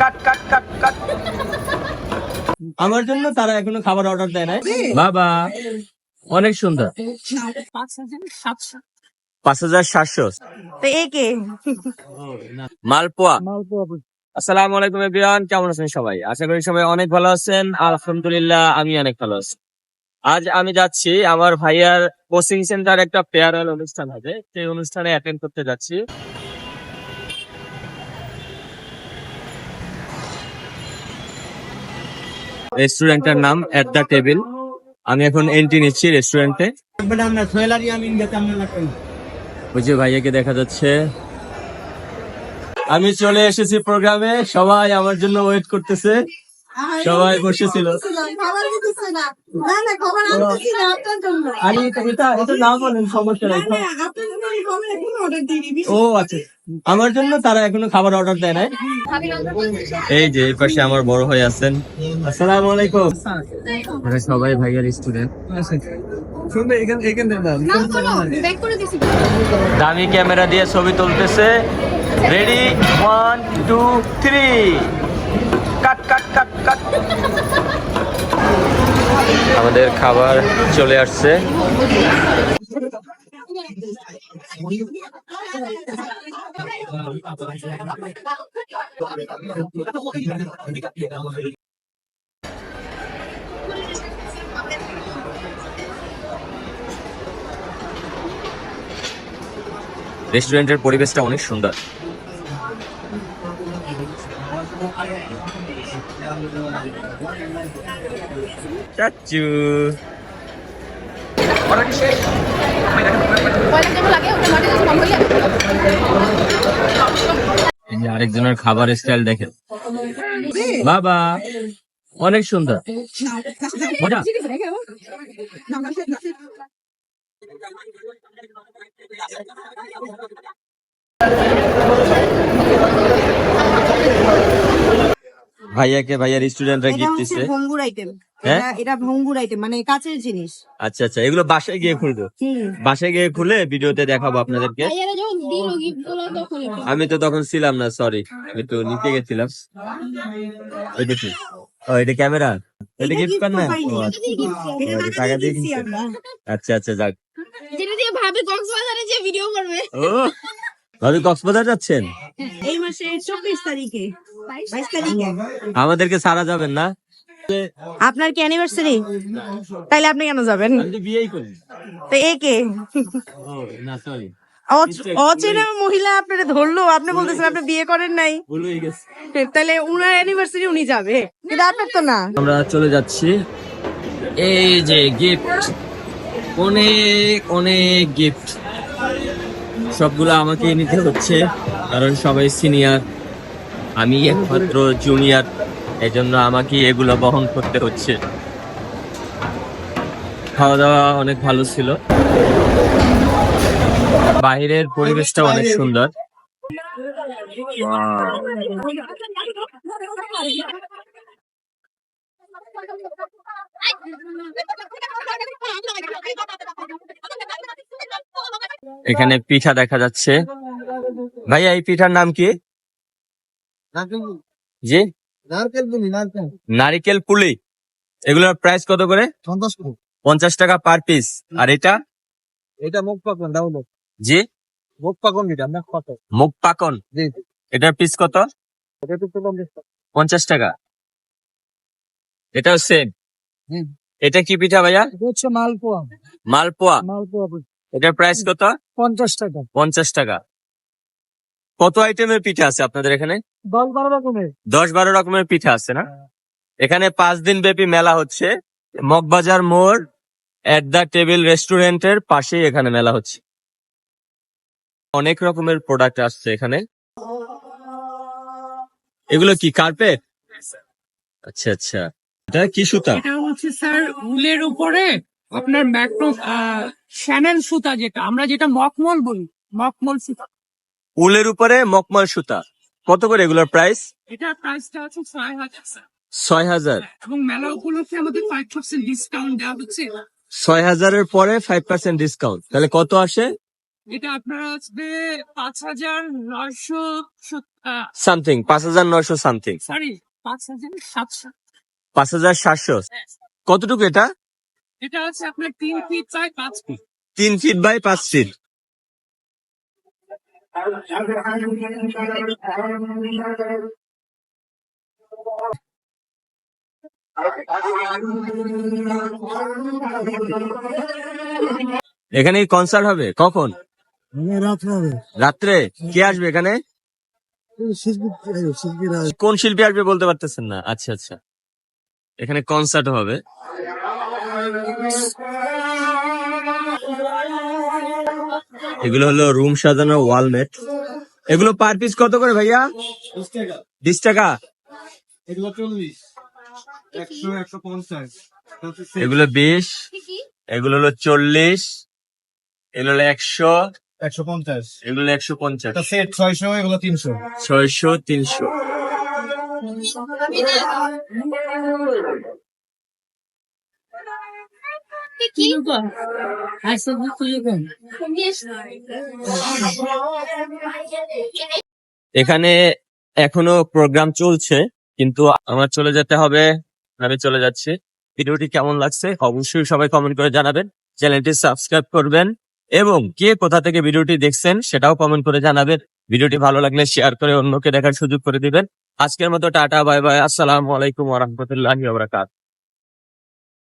কাট cut cut কাট আমার জন্য তারা এখনও খাবার অর্ডার দেয় নাই। বাবা অনেক সুন্দর। পাঁচ হাজার সাতশো। মালপোয়া। আসসালামু আলাইকুম এভরিওয়ান কেমন আছেন সবাই? আশা করি সবাই অনেক ভালো আছেন। আলহামদুলিল্লাহ আমি অনেক ভালো আছি। আজ আমি যাচ্ছি আমার ভাইয়ার কোচিং সেন্টার একটা ফেয়ারওয়েল অনুষ্ঠান হবে। সেই অনুষ্ঠানে অ্যাটেন্ড করতে যাচ্ছি। রেস্টুরেন্টের নাম এট দ্য টেবিল আমি এখন এন্ট্রি নিচ্ছি রেস্টুরেন্টে ওই ভাইয়াকে দেখা যাচ্ছে। আমি চলে এসেছি প্রোগ্রামে সবাই আমার জন্য ওয়েট করতেছে। সবাই বসেছিল আরে এটা এটা না বলেন সমস্যা নাই। ও আচ্ছা। আমার জন্য তারা এখনও খাবার অর্ডার দেয় নাই। এই যে এই পাশে আমার বড় হয়ে আছেন। আসসালামু আলাইকুম। সবাই ভাইয়ার স্টুডেন্ট দামি ক্যামেরা দিয়ে ছবি তুলতেছে। Ready one two three cut cut cut cut. আমাদের খাবার চলে আসছে। রেস্টুরেন্টের পরিবেশটা অনেক সুন্দর। চাচু আরেকজনের খাবার স্টাইল দেখেন। বাবা অনেক সুন্দর। মজা ভাইয়াকে ভাইয়ার স্টুডেন্টরা গিফট দিচ্ছে ভঙ্গুর আইটেম হ্যাঁ? এটা ভঙ্গুর আইটেম মানে কাচের জিনিস। আচ্ছা আচ্ছা এগুলো বাসায় গিয়ে খুলবো? বাসায় গিয়ে খুলে ভিডিওতে দেখাবো আপনাদেরকে। আমি তো তখন ছিলাম না সরি আমি তো নিতে গেছিলাম। ওই দেখি ও এটা ক্যামেরা? এটা গিফট কর না? ও, আচ্ছা। এটা টাকা দিয়ে আচ্ছা আচ্ছা যাক। যেটা দিয়ে ভাবে কক্সবাজারে যে ভিডিও করবে। ও! ভাবি কক্সবাজার যাচ্ছেন? এই মাসে চব্বিশ তারিখে। বাইশ তারিখে। আমাদেরকে সারা যাবেন না। আপনার কি অ্যানিভার্সারি তাইলে আপনি কেন যাবেন? তো এ কে? না সরি অচেনা মহিলা আপনারা ধরলো। আপনি বলতেছেন আপনি বিয়ে করেন নাই। তাহলে উনার অ্যানিভার্সারি উনি যাবে। কিন্তু আপনার তো না। আমরা চলে যাচ্ছি। এই যে গিফট অনেক অনেক গিফট সবগুলো আমাকে নিতে হচ্ছে, কারণ সবাই সিনিয়র আমি একমাত্র জুনিয়র এজন্য আমাকে এগুলো বহন করতে হচ্ছে। খাওয়া দাওয়া অনেক ভালো ছিল। বাইরের পরিবেশটা অনেক সুন্দর। এখানে পিঠা দেখা যাচ্ছে। ভাইয়া এই পিঠার নাম কি? জি? নারকেল পুলি এগুলোর প্রাইস কত করে? পঞ্চাশ টাকা পার পিস আর এটা? এটা মুখ পাকন জি? মুখ পাকন দিটা না কত? মুখ পাকন। এটার পিস কত? এটা পঞ্চাশ টাকা। এটাও সেম এটা কি পিঠা ভাইয়া? এটা হচ্ছে মালপোয়া। মালপোয়া। মালপোয়া এটার প্রাইস কত? পঞ্চাশ টাকা। পঞ্চাশ টাকা। কত আইটেমের পিঠা আছে আপনাদের এখানে? দশ বারো রকমের। দশ বারো রকমের পিঠা আছে না? এখানে পাঁচ দিন ব্যাপী মেলা হচ্ছে। মগবাজার মোড় এট দ্য টেবিল রেস্টুরেন্টের পাশেই এখানে মেলা হচ্ছে। অনেক রকমের প্রোডাক্ট আসছে এখানে। এগুলো কি কার্পেট আচ্ছা আচ্ছা। এটা কি সুতা? এটা হচ্ছে স্যার উলের উপরে আপনার ম্যাক্রো শ্যানেল সুতা যেটা আমরা যেটা মকমল বলি মকমল সুতা। উলের উপরে মকমল সুতা। কত করে এগুলোর প্রাইস এটার প্রাইসটা হচ্ছে ছয় হাজার স্যার। ছয় হাজার। এবং মেলা উপলক্ষে আমাদের ফাইভ পার্সেন্ট ডিসকাউন্ট দেওয়া হচ্ছে। ছয় হাজারের পরে ফাইভ পার্সেন্ট ডিসকাউন্ট তাহলে কত আসে? এটা আপনার আসবে পাঁচ হাজার নয়শো সামথিং পাঁচ হাজার নয়শো সামথিং সরি পাঁচ হাজার সাতশো। পাঁচ হাজার সাতশো। কতটুকু এটা? এটা আছে আপনার তিন ফিট বাই পাঁচ ফিট তিন ফিট বাই পাঁচ ফিট এখানে কনসার্ট হবে? কখন? রাত্রে রাত্রে? কে আসবে এখানে? শিল্পী কোন শিল্পী আসবে বলতে পারতেছেন না? আচ্ছা আচ্ছা। এখানে কনসার্ট হবে। এগুলো হলো রুম সাজানো ওয়ালমেট এগুলো পার পিস কত করে ভাইয়া? বিশ টাকা? এগুলো চল্লিশ। একশো একশো পঞ্চাশ। এগুলো বিশ। এগুলো হলো চল্লিশ। এগুলো হলো একশো। একশো পঞ্চাশ। এগুলো একশো পঞ্চাশ। ছয়শো এগুলো তিনশো। ছয়শো তিনশো। এখানে এখনও প্রোগ্রাম চলছে, কিন্তু আমার চলে যেতে হবে, আমি চলে যাচ্ছি। ভিডিওটি কেমন লাগছে অবশ্যই সবাই কমেন্ট করে জানাবেন, চ্যানেলটি সাবস্ক্রাইব করবেন, এবং কে কোথা থেকে ভিডিওটি দেখছেন সেটাও কমেন্ট করে জানাবেন। ভিডিওটি ভালো লাগলে শেয়ার করে অন্যকে দেখার সুযোগ করে দিবেন। আজকের মতো টাটা বাই বাই আসসালামু আলাইকুম ওরহমতুল্লাহি